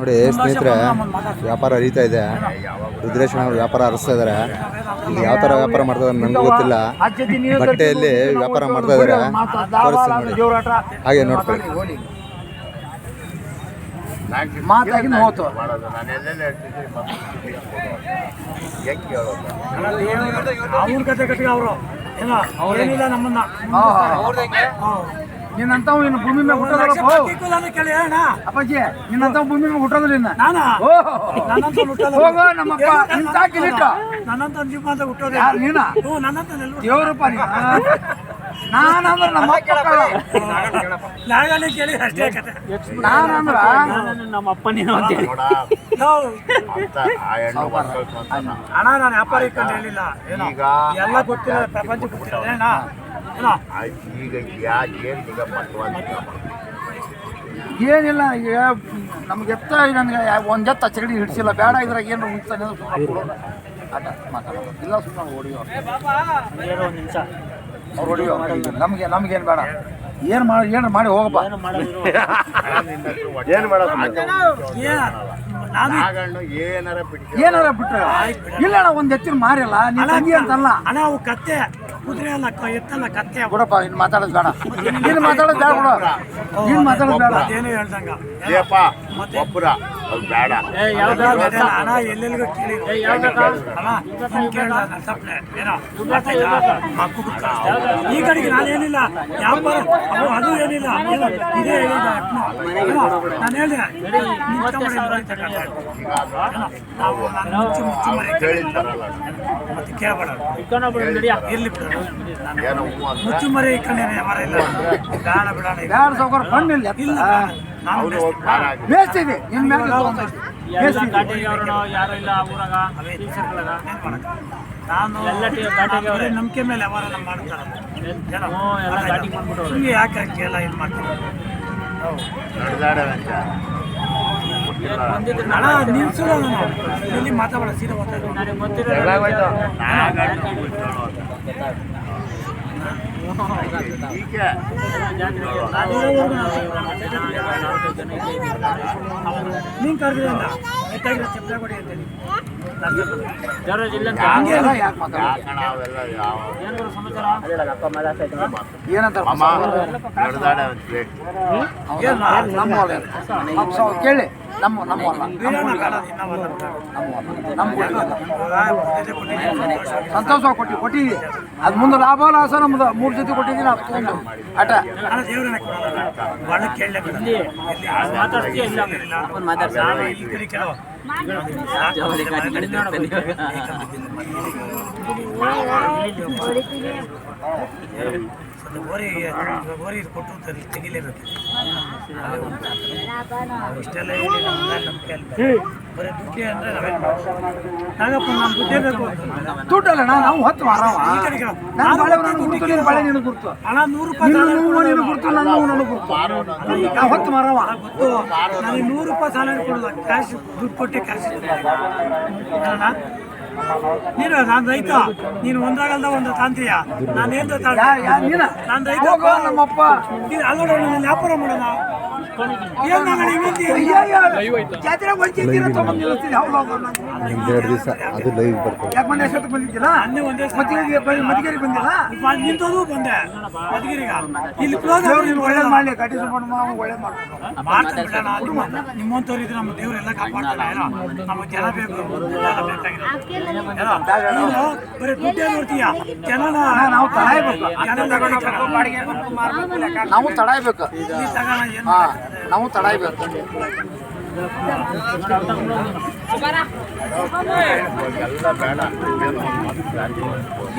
ನೋಡಿ ಸ್ನೇಹಿತರೆ ವ್ಯಾಪಾರ ಹರಿತಾ ಇದೆ. ರುದ್ರೇಶ್ ಅವರು ವ್ಯಾಪಾರ ಹರಿಸ್ತಾ ಇದ್ದಾರೆ ಇಲ್ಲಿ ಯಾವ ತರ ವ್ಯಾಪಾರ ಮಾಡ್ತಾರೆ ನನಗೂ ಗೊತ್ತಿಲ್ಲ. ಬಟ್ಟೆಯಲ್ಲಿ ವ್ಯಾಪಾರ ಮಾಡ್ತಾ ಇದ್ದಾರೆ. ಹಾಗೆ ನೋಡ್ಕೊಳ್ಳಿ. ಅವ್ರ ಕತೆ ಕಟ್ಟಿಗೆ ಅವರು. ಏನೋ ಅವ್ರೇನಿಲ್ಲ ನಮ್ಮನ್ನ. ನಿನ್ನಂತವ್ ನಿನ್ನ ಭೂಮಿ ಮೇಲೆ ಹುಟ್ಟೋದಲ್ಲ ಕಿಕ್ಕುಲಾನ ಕೇಳಿ ಅಣ್ಣ ಅಪ್ಪಾಜಿ ನಿನ್ನಂತವ್ ಭೂಮಿ ಮೇಲೆ ಹುಟ್ಟೋದಿಲ್ಲ ನಾನು? ಹೋಗೋ ನಮ್ಮಪ್ಪ ನಿನ್ ಸಾಕಿಲಿಟ್ಟ ನನ್ನಂತ ಜೀವ ಅಂತ ಹುಟ್ಟೋದು ಯಾರು ನೀನ? ನನ್ನಂತ ದೇವರಪ್ಪ ನೀ ನಾನಂದ್ರ ನಮ್ಮ ಅಪ್ಪ ನಾಗನೇ ಕೇಳಿ. ಅಷ್ಟೇ ಕತೆ. ನಾನಂದ್ರ? ನಮ್ಮ ಅಪ್ಪ ನೀನು ಅಂತೇಳಿ ಅಣ್ಣ ನಾನು ವ್ಯಾಪಾರ ಹೇಳಿಲ್ಲ. ಈಗ ಎಲ್ಲ ಗೊತ್ತಿಲ್ಲ ಪ್ರಪಂಚ ಗೊತ್ತಿಲ್ಲ. ಈಗ ಯಾ ಏನ್ ಏನಿಲ್ಲ ಈಗ ನಮ್ಗೆ ಎತ್ತ ನನಗೆ ಒಂದ್ ಎತ್ತ ಚಗಡಿ ಹಿಡಿಸಿಲ್ಲ ಬೇಡ ಇದ್ರಾಗ ಏನು ಉಂಟಾನೆ ಆಟ ಮಾತಾಡೋದು. ಇಲ್ಲ ಸುಮ್ಮನೆ ಹೊಡಿಯೋ ಒಂದು ನಿಮಿಷ. ಅವ್ರು ಹೊಡಿಯೋ ನಮ್ಗೆ ನಮ್ಗೇನು ಬೇಡ. ಏನು ಮಾಡಿ ಏನು ಮಾಡಿ ಹೋಗಪ್ಪ. ಏನು ಮಾಡೋದು? ಏನ ನಾನು ನಾಗಣ್ಣು ಏನಾರ ಬಿಟ್ಟು ಏನಾರ ಬಿಟ್ರೆ ಇಲ್ಲ ಒಂದ್ ಎತ್ತಿನ ಮಾರಿಲ್ಲ ನೀವು ಅಂತಲ್ಲ. ಅಣ್ಣ ಅವು ಕತ್ತೆ. ಕುದುರೆ ಅಲ್ಲ ಕ- ಕತ್ತೆ. ಬಿಡಪ್ಪ ಇನ್ನು ಮಾತಾಡೋದು ಬೇಡ ನೀನು ಮಾತಾಡೋದು ಬೇಡ. ಬಿಡು ಮಾತಾಡೋದು ಬೇಡ ಹೇಳ್ದಂಗ ಅದು ಬೇಡ. ಅದೇ ಹಣ ಎಲ್ಲೆಲ್ಲಿಗೂ ಕೇಳಿ. ಈ ಕಡೆಗೆ ನಾನೇನಿಲ್ಲ. ವ್ಯಾಪಾರ. ಅದು ಅದು ಏನಿಲ್ಲ. ಏನೋ? ಇದೇ ಹೇಳಿದ ನಾನು ಹೇಳಿದೆ. ನಾವು ಮುಚ್ಚು ಮುಚ್ಚು ಮರೆ ಮತ್ತೆ ಕೇಳಬೇಡ. ಇರ್ಲಿ ಬಿಡು. ಮರೆ ಇಕ್ಕಂಡೇನೆ ವ್ಯವಹಾರ ಇಲ್ಲ. ಬೇಡ ಬಿಡೋಣ ಇಲ್ಲ. ಅವ್ರು ಹಾಕಿ ಬೇಸ್ತಿದೆ ಇನ್ ಮೇಲೆ ಯಾರು ಇಲ್ಲ ಊರಾಗ? ನಾನು ನಂಬಿಕೆ ಮೇಲೆ ನಮ್ಮ ಮಾಡ್ಬಿಟ್ಟು ಹಿಂಗೆ ಯಾಕೆ ಕೇಳ ಇದು ಮಾಡ್ತಾರೆ? ನಿಲ್ಸಿಲ್ಲ ನಾನು ಇಲ್ಲಿ. ಮಾತಾಡ ಸೀರೆ ಮಾತಾಡ ನಾಗಣ್ಣು ಬಿಟ್ಟೋಳು ಅಂತ. ಈಗ ನೀನ್ ಕರೆದಿಲ್ಲ ಎಟ್ಟಾಗಿರೋ ಚಪ್ಪಲಿ ಕೊಡಿ ಅಂತೇಳಿ ಹಂಗೆಲ್ಲ ಯಾಕೆ ಮಾತಾಡೋದು ಯಾಕಣ ಅವೆಲ್ಲ ಯಾವ ಏನಂತ ಅಮ್ಮ ನಡೆದಾಡವಂತ ಬೇಕು ನಮ್ಮ ಹೊಲ ಇದು. ನಮ್ಮ ಸಾವು ಕೇಳಿ ನಮ್ಮ ನಮ್ಮ. ಸಂತೋಷ ಕೊಟ್ಟಿ ಕೊಟ್ಟಿದ್ದೀವಿ ಅದು ಮುಂದೆ ಲಾಭ ಲಾಸ ನಮ್ದು ಮೂರು ಜೊತೆ ಕೊಟ್ಟಿದ್ದೀನಿ ಅದು ತಗೊಂಡು ಆಟ. ಅಣ್ಣ ನಾನು ಓರಿ ಓರಿ ಕೊಟ್ಟು ತರಿ ತೆಗಿಲೇಬೇಕು. ಇಷ್ಟೆಲ್ಲ ಹೇಳಿ ನಮ್ಮ ಅಲ್ಲ. ಬರೀ ದುಡ್ಡೆ ಅಂದ್ರೆ ನಾವೇನ್? ನಾಗಪ್ಪ ನಾನು ದುಡ್ಡೇ ಬೇಕು ದುಡ್ಡಲ್ಲ ನಾವು ಹೊತ್ತು ಮಾರವ ಕೇಳು. ನಾನು ಬಾಳೆ ನೀನು ಗುರ್ತು ಹಣ ನೂರು ರೂಪಾಯಿ ನೋವು ನಿನಗೆ ಗುರ್ತು ನನ್ನ ನೋವು ನನಗೆ ಗುರ್ತು ನಾವು ಹೊತ್ತು ಮಾರವ ಗೊತ್ತು. ನನಗೆ ನೂರು ರೂಪಾಯಿ ಸಾಲ ಕೊಡೋದು ಕ್ಯಾಶ್ ದುಡ್ಡು ಕೊಟ್ಟೆ ಕ್ಯಾಶ್ ಅಣ್ಣ ನೀನು ನಾನು ರೈತ. ನೀನು ಒಂದ್ರಾಗಲ್ದ ಒಂದು ತಾಂತೀಯ ನಾನು ಏನ್ ಯಾ ಯಾ ನೀನ? ರೈತ ಹೋಗೋ ನಮ್ಮಪ್ಪ. ಅಲ್ಲೋಡ ನಾನು ವ್ಯಾಪಾರ ಮಾಡೋಣ. ನಿಂತೋದು ಬಂದೆ. ಮಧುಗಿರಿಗ ಇಲ್ಲಿ ಕ್ಲೋಸ್ ಒಳ್ಳೇದು. ಮಾಡಲಿ. ಕಟ್ಟಿ ನಿಮ್ಮ ನಿಮ್ಮಂಥವ್ರು ಇದ್ರೆ ನಮ್ಮ ದೇವರೆಲ್ಲ ಕಾಪಾಡ್ತಾರೆ. ಏನೋ ನಮಗೆ ಜನ ಬೇಕು. ಏನೋ ನೀನು ಬರೀ ದುಡ್ಡೇ ನೋಡ್ತೀಯ? ಜನನ ನಾವು ತಡಾಯ್ಬೇಕು ಜನ ತಗೊಂಡು ನಾವು ತಡಾಯ್ಬೇಕು ಹಾ ನಾವು ತಡಾಯ್ಬೇಕು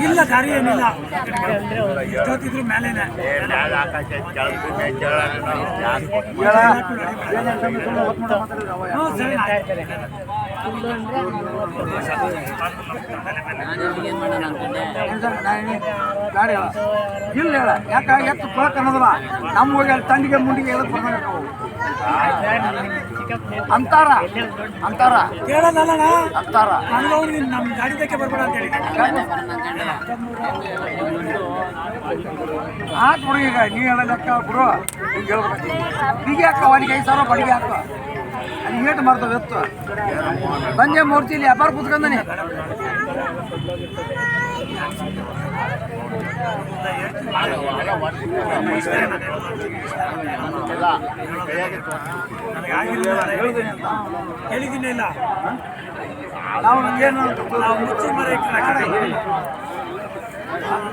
ಇಲ್ಲ ದಾರಿ ಏನಿಲ್ಲ. ಇಷ್ಟೊತ್ತಿದ್ರು ಮೇಲೇನೆ. ಸರಿ. ಇಲ್ಲ ಹೇಳ. ಯಾಕ ಎತ್ತು ಕೊಳಕ್ ಅನ್ನೋದಲ್ಲ? ನಮ್ಮ ಹೋಗಿ ಅಲ್ಲಿ ತಂಡಿಗೆ ಮುಂಡಿಗೆ ಎಲ್ಲ ಅವು. ಅಂತಾರ. ಅಂತಾರ. ಅಂತಾರ. ನಮ್ಮ ಗಾಡಿ ಬೇಕೆ ಬರ್ಬೇಡ ಅಂತ ಹೇಳಿ ಆತ್ ಹುಡುಗಿ ಈಗ ನೀ ಲೆಕ್ಕ ಬಿಡು ಹಿಂಗೆ ಹೇಳ್ಬೇಕು. ಈಗ ಹಾಕ ಅವನಿಗೆ ಐದು ಸಾವಿರ ಬಡಿಗೆ ಹಾಕು. ಏಟು ಮಾಡ್ತಾವೆ ಎತ್ತು ಸಂಜೆ ಮೂರ್ತಿ ಇಲ್ಲಿ ವ್ಯಾಪಾರ ಕುತ್ಕೊಂಡನಿ ಹೇಳಿದ್ದೀನಿ ಅಂತ ಹೇಳಿದ್ದೀನಿ ಇಲ್ಲ ನಾವು ಏನು ನಾವು ಮುಚ್ಚಿ ಮರೆ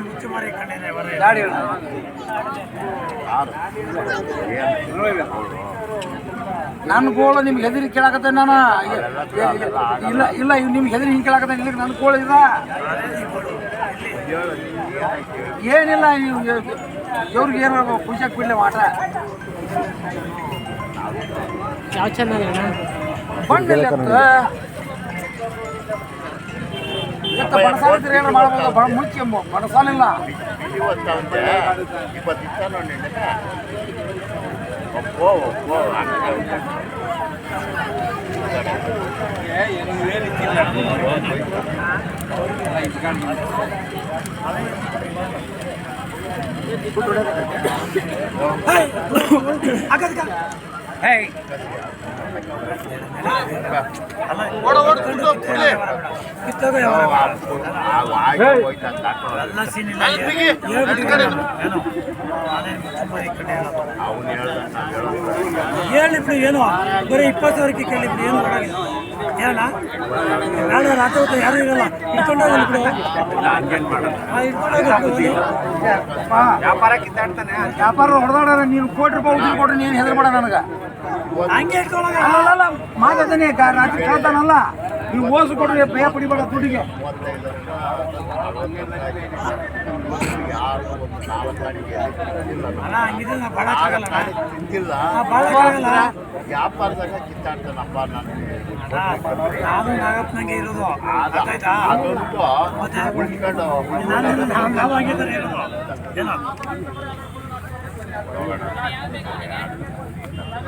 ಮುಚ್ಚಿ ಮರೆ ಗಾಡಿ ಹೇಳು. ಯಾರು? ಏನು? ನನ್ನ ಗೋಳು ನಿಮ್ಗೆ ಹೆದರಿ ಕೇಳಾಕತ್ತೆ ನಾನು. ಇಲ್ಲ ಇಲ್ಲ ಇವ್ ನಿಮ್ಗೆ ಹೆದರಿ ಹಿಂಗೆ ಕೇಳಾಕತ್ತೆ ಇಲ್ಲ ನನ್ನ ಗೋಳು ಇದ. ಏನಿಲ್ಲ ಇವ್ರಿಗೆ ಏನು ಖುಷಿಯಾಗಿ ಬಿಡ್ಲಿ ಮಾಟ ಬಂದಿಲ್ಲ ಎತ್ತ ಬಣಸಾಲಿದ್ರೆ ಏನೋ ಮಾಡ್ಬೋದು ಬಣ ಮುಚ್ಚಿ ಬಣಸಾಲಿಲ್ಲ ಇವತ್ತು ಇಪ್ಪತ್ತು ఒక్కో ఒక్కో అక్కడే ఉంటాడు ఎనిమిది వేలు ఇచ్చిందండి ఇంటికాడ ಹೇಳ್ಬಿಟ್ಟಿದ್ದಾರೆ ಏನು ಬರೀ ಇಪ್ಪತ್ತು ಕೇಳಿಬಿಡು ಏನು ಹೇಳ ಬೇಡ ರಾತ್ರಿ ಹೊತ್ತು ಯಾರು ಇರಲ್ಲ ಇಟ್ಕೊಂಡು ಬಿಡು ಹಂಗೇನು ಮಾಡೋದು ಆ, ಇಟ್ಕೊಂಡೋಗಲ್ಲ ವ್ಯಾಪಾರ ಕಿತ್ತಾಡ್ತಾನೆ ವ್ಯಾಪಾರ ಹೊಡೆದಾಡ ನೀನು ಕೋಟಿ ರೂಪಾಯಿ ಕೊಡ್ರಿ ನೀನು ಹೆದರ್ಬೇಡ ನನಗೆ. ಅಲ್ಲಲ್ಲ ಮಾತಾಡ್ತಾನೆ ರಾತ್ರಿ ಕೇಳ್ತಾನಲ್ಲ ನೀವು ಓಸು ಕೊಡ್ರಿ ಭಯ ಪಡಿಬೇಡ ದುಡ್ಡಿಗೆ. ಅಲ್ಲ ವ್ಯಾಪಾರದಾಗ ಕಿತ್ತಾಡ್ತಾನಪ್ಪ ನನಗೆ ಇರೋದು. ಉಳ್ಕೊಂಡು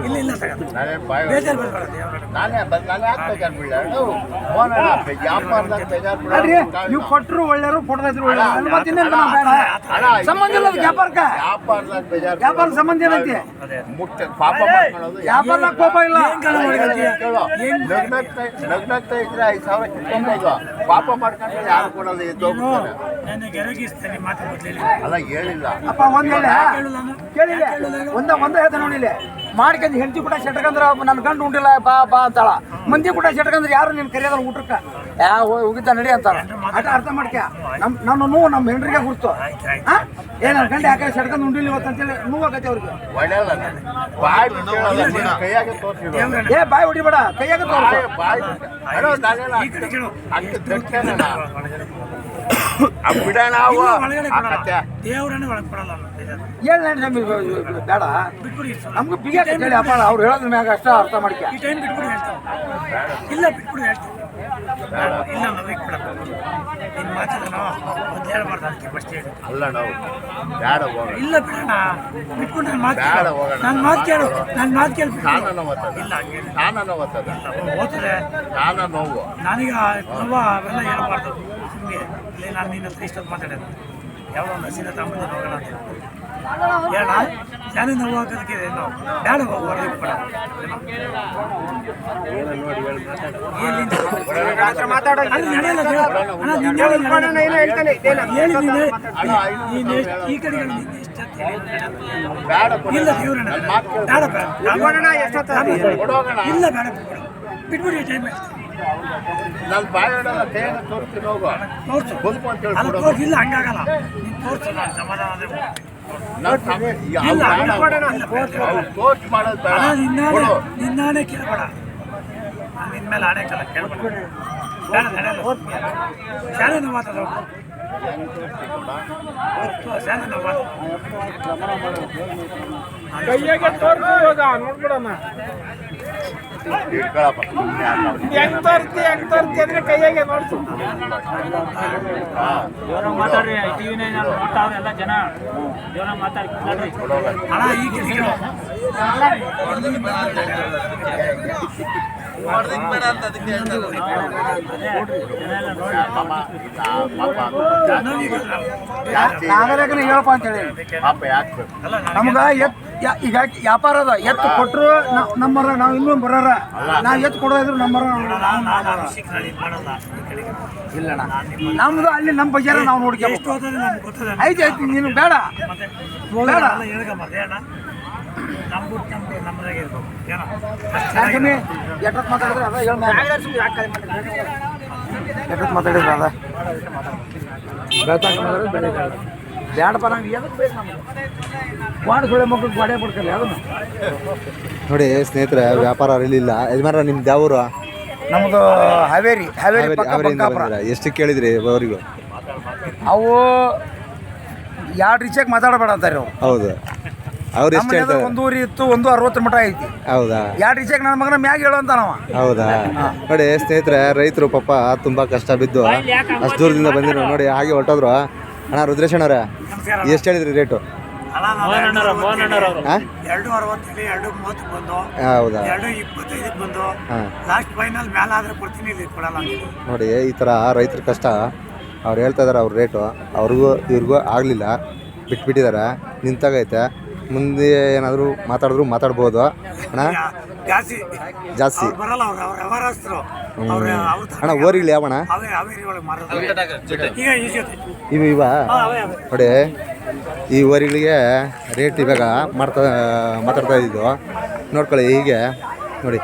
ಇಲ್ಲ ಇಲ್ಲ ಬಾಯ್ ಬೇಜಾರು ನೀವು ಕೊಟ್ಟರು ಒಳ್ಳೆಯರು ಕೊಡದಿದ್ರು ಇದ್ರು ಒಳ್ಳೆಯ ಮತ್ತೆ ಇನ್ನೇನು ಬೇಡ. ಸಂಬಂಧ ಇಲ್ಲ ವ್ಯಾಪಾರಕ್ಕ. ವ್ಯಾಪಾರ ಸಂಬಂಧ ಏನಂತೆ ವ್ಯಾಪಾರ ಕೋಪ ಇಲ್ಲ. ನಗ್ನಗ್ತಾ ಇದ್ರೆ ಐದು ಸಾವಿರ ಪಾಪ ಯಾರು ಕೊಡೋದು ಅಲ್ಲ ಹೇಳಿಲ್ಲ. ಅಪ್ಪ ಒಂದ್ ಹೇಳಿಲ್ಲ ಒಂದ ಒಂದ ಹೇಳ್ತ ನೋಡಿಲ್ಲ ಮಾಡ್ಕೊಂಡು ಹೆಂಡತಿ ಕೂಡ ಸೆಟ್ಕಂದ್ರೆ ನನ್ನ ಗಂಡು ಉಂಡಿಲ್ಲ ಬಾ ಬಾ ಅಂತಾಳ. ಮಂದಿ ಕೂಡ ಸೆಟ್ಕಂದ್ರೆ ಯಾರು ನಿನ್ ಕರೆಯೋದ್ರ ಊಟಕ್ಕೆ? ಯಾ ಹೋಗಿದ್ದ ನಡಿ ಅಂತಾರ ಅಟ ಅರ್ಥ ಮಾಡ್ಕ ನಮ್ಮ ನಾನು ನೋವು ನಮ್ಮ ಹೆಂಡ್ರಿಗೆ ಗುರ್ತು. ಏನಾರ ನನ್ನ ಗಂಡ ಯಾಕೆ ಸೆಟ್ಕಂದ್ ಉಂಡಿಲ್ಲ ಇವತ್ತು ಅಂತೇಳಿ ನೋವಾಗತ್ತೆ ಅವ್ರಿಗೆ. ಬಿಡೋಲ್ಲ ಏ ಬಾಯ್ ಹೊಡಿಬೇಡ ಕೈಯಾಗ ತೋರ್ಸು. ಬಿಡೋಣ ದೇವರನ್ನೇ ಒಳಗೆ ಕೊಡಲ್ಲ ನಾನು ಬೇಜಾರು. ಏನ್ ನಮ್ಗೆ ಬೇಡ. ನಮ್ಗೆ ಬಿಗ ಹೇಳಿ ಅಪ್ಪ ಅವ್ರು ಹೇಳೋದ್ರ ಮ್ಯಾಗ ಅಷ್ಟ ಅರ್ಥ ಮಾಡ್ಕ. ಈ ಟೈಮ್ ಬಿಟ್ಬಿಡಿ ಹೇಳ್ತಾನೆ ಇಲ್ಲ ಬಿಟ್ಬಿಡಿ ಬೇಡ ಇಲ್ಲ ನಮಗೆ ಬಿಡಲ್ಲ ನಿನ್ನ ಮಾತನ್ನು ಒಂದು ಹೇಳ್ಬಾರ್ದು ಅದಕ್ಕೆ ಫಸ್ಟ್ ಹೇಳಿ. ಅಲ್ಲ ನಾವು ಬೇಡ ಹೋಗೋಣ. ಇಲ್ಲ ಬಿಡೋಣ. ಬಿಟ್ಬಿಟ್ಟು ನನ್ನ ಮಾತು ಬೇಡ ಹೋಗೋಣ. ನನ್ನ ಮಾತು ಕೇಳು. ನನ್ನ ಮಾತು ಕೇಳಿ ನಾನು ಓದ್ತದ ಇಲ್ಲ ಹಂಗೆ ಕಾನನ ಓದ್ತದ ಓದ್ತದೆ. ನಾನು ನೋವು. ನನಗೆ ನೋವ ಅವೆಲ್ಲ ಹೇಳ್ಬಾರ್ದು. ಸುಮ್ಮನೆ ಇಲ್ಲಿ ನಾನು ನಿನ್ನ ಹತ್ರ ಇಷ್ಟೊತ್ತು ಮಾತಾಡೋದು ಯಾವುದೋ ಒಂದು ಹಸಿನ ತಗೊಂಡು ಹೋಗೋಣ ಅಂತ ಹೇಳ ನಾನು ನೋವು ಹಾಕೋದಕ್ಕೆ ಏನು ಬೇಡ ಹೋಗಿ ಹೊರಗೆ ಬಿಡ ಅಲ್ಲಿ ನಡೆಯಲ್ಲ ಅದು. ಅಣ್ಣ, ನೀನ್ ಹೇಳು, ನಡೆಯಲ್ಲ. ಹೇಳಿ ನೀನು ನೀನು ಎಷ್ಟು- ಈ ಕಡೆ ನೀನು ಎಷ್ಟು ಅಂತ ಹೇಳಿ. ಬೇಡ ಇಲ್ಲ ದೇವ್ರಣ್ಣ ನನ್ನ ಮಾತು ಕೇಳು. ಬೇಡ ಬೇಡ ನಾನು- ಕೊಡೋಗೋಣ ಇಲ್ಲ ಬೇಡ ಬಿಟ್ಬಿಡು ಬಿಟ್ಬಿಡಿ ಟೈಮ್ ನನ್ನ ಬಾಯ್ ಹೊಡಲ್ಲ ಕೈಯಾಗ ತೋರಿಸ್ತೀನಿ ಹೋಗು. ತೋರ್ಸು. ಬದುಕು ಅಂತ ಅಲ್ಲ ತೋರ್ಸು ಇಲ್ಲ ಹಂಗಾಗಲ್ಲ. ನೀನು ತೋರ್ಸು ನಾನು ಸಮಾಧಾನ ಆದ್ರೆ ನನ್ನ ಸಮಯ ಯಾವ ಇಲ್ಲ, ಬೇಡ ಇಲ್ಲ, ಅವ್ರು. ಬೇಡ. ತೋರ್ಸ್ ಮಾಡೋದು ಬೇಡ. ಅಣ್ಣ ನಿನ್ನಾಣೆ ಕೊಡು. ನಿನ್ನಾಣೆ ಕೇಳಬೇಡ. ನಾನು ನಿನ್ನ ಮೇಲೆ ಆಣೆ ಕಲ್ಲ ಕೇಳಬೇಡ ಬೇಡ ನಡೆಯಲ್ಲ ಶಾಲೆ ನಾವು ಮಾತಾಡೋ ಶಾಲೆ ನಾವು ಮಾತಾಡೋ ಕೈಯಾಗೆ ತೋರ್ಸು ಇವಾಗ ನೋಡ್ಬಿಡಮ್ಮ ಇಟ್ಕೊಳಪ್ಪ ಹೆಂಗ್ ತೋರ್ತಿ ಹೆಂಗ್ ತೋರ್ತಿ ಅಂದ್ರೆ ಕೈಯಾಗೆ ಜೋರಾಗಿ ಮಾತಾಡ್ರಿ ಟಿವಿ ನೈನ್ ನೋಡ್ತಾವ್ರೆ ಎಲ್ಲ ಜನ. ಜೋರಾಗಿ ಮಾತಾಡಿ ಮಾತಾಡ್ರಿ. ಅಣ್ಣ ನಾಗರಿಕನ ಹೇಳಪ್ಪ ಅಂತ ಹೇಳಿ. ನಮ್ಗ ಎತ್ ಈಗ ವ್ಯಾಪಾರ ಅದ. ಎತ್ತು ಕೊಟ್ಟರು ನ- ನಮ್ಮರ ನಾವು ಇನ್ನೂ ಬರೋರ. ನಾವು ಎತ್ತು ಕೊಡೋದ್ರು ನಮ್ಮರ ಇಲ್ಲಣ್ಣ ನಮ್ದು ಅಲ್ಲಿ ನಮ್ಮ ಬಜಾರ ನಾವು ನೋಡ್ಕೊ ಐತಿ ಐತಿ ನೀನು ಬೇಡ. ಬೇಡ. ಮಾತಾಡಿದ್ರೆ ಅದ? ನಂಗೆ ಎದಕ್ಕೆ ಬೇಕು ನಮ್ಗೆ? ಸುಳೆ ಮಕ್ಕಳು ಗೋಡೆ ಬಿಡ್ಕಲ್ಲ ಅದನ್ನು. ನೋಡಿ ಸ್ನೇಹಿತರೆ ವ್ಯಾಪಾರ ಅರಿಲಿಲ್ಲ ಯಜಮಾನ ನಿಮ್ದು ಯಾವೂರು ನಮ್ದು ಹಾವೇರಿ ಹಾವೇರಿ? ಎಷ್ಟು ಕೇಳಿದ್ರಿ ಅವರಿಗೂ? ಅವು ಎರಡು ರೀಚಾಗಿ ಮಾತಾಡಬೇಡ ಅಂತಾರೆ ಅವ್ರು ಹೌದು. ಅವ್ರು ಎಷ್ಟು ಹೇಳ್ತಾರೆ. ಊರಿ ಇತ್ತು ಒಂದು ಅರವತ್ತು ಮಟ ಐತಿ. ಹೌದಾ? ಎರಡು ರೀಚಾಗಿ ನನ್ನ ಮಗನ ಮ್ಯಾಗ ಹೇಳು ಅಂತ ನಾವ. ಹೌದಾ? ನೋಡಿ ಸ್ನೇಹಿತರೆ ರೈತರು ಪಾಪ ತುಂಬಾ ಕಷ್ಟ ಬಿದ್ದು ಅಷ್ಟು ದೂರದಿಂದ ಬಂದಿರೋ ನೋಡಿ ಹಾಗೆ ಹೊರಟೋದ್ರು. ಅಣ್ಣ ರುದ್ರೇಶ್ ಅಣ್ಣರ ಎಷ್ಟು ಹೇಳಿದ್ರಿ ರೇಟು? ಎರಡು ಅರವತ್ತಲ್ಲಿ ಎರಡು ಬಂದು ಹೌದಾ? ಎರಡು ಇಪ್ಪತ್ತೈದಕ್ಕೆ ಬಂದು ಹಾಂ. ಲಾಸ್ಟ್ ಫೈನಲ್ ಮೇಲೆ ಆದ್ರೆ ಕೊಡ್ತೀನಿ ಇಲ್ಲಿ ಕೊಡಲ್ಲ ನೋಡಿ ಈ ಥರ ರೈತರ ಕಷ್ಟ. ಅವ್ರು ಹೇಳ್ತಾ ಇದಾರೆ ಅವ್ರ ರೇಟು. ಅವ್ರಿಗೂ ಇವ್ರಿಗೂ ಆಗಲಿಲ್ಲ. ಬಿಟ್ಬಿಟ್ಟಿದ್ದಾರೆ ನಿಂತಾಗೈತೆ. ಮುಂದೆ ಏನಾದರೂ ಮಾತಾಡಿದ್ರು ಮಾತಾಡ್ಬೋದು. ಅಣ್ಣ? ಜಾಸ್ತಿ. ಜಾಸ್ತಿ. ಬರಲ್ಲ ಅವ್ರು ಅವ್ರ ವ್ಯವಹಾರಸ್ಥರು. ಅವ್ರ ಅವ್ರ ಅಣ್ಣ ಓರಿಗಳು ಯಾವಣ ಅವೇ ಮಾರೋದು. ಈಗ ಇವು ಇವ? ಅವೇ ಅವೇ. ನೋಡಿ ಈ ಓರಿಗಳಿಗೆ ರೇಟ್ ಇವಾಗ ಮಾಡ್ತಾ ಮಾತಾಡ್ತಾ ಇದ್ದು. ನೋಡ್ಕೊಳ್ಳಿ ಹೀಗೆ. ನೋಡಿ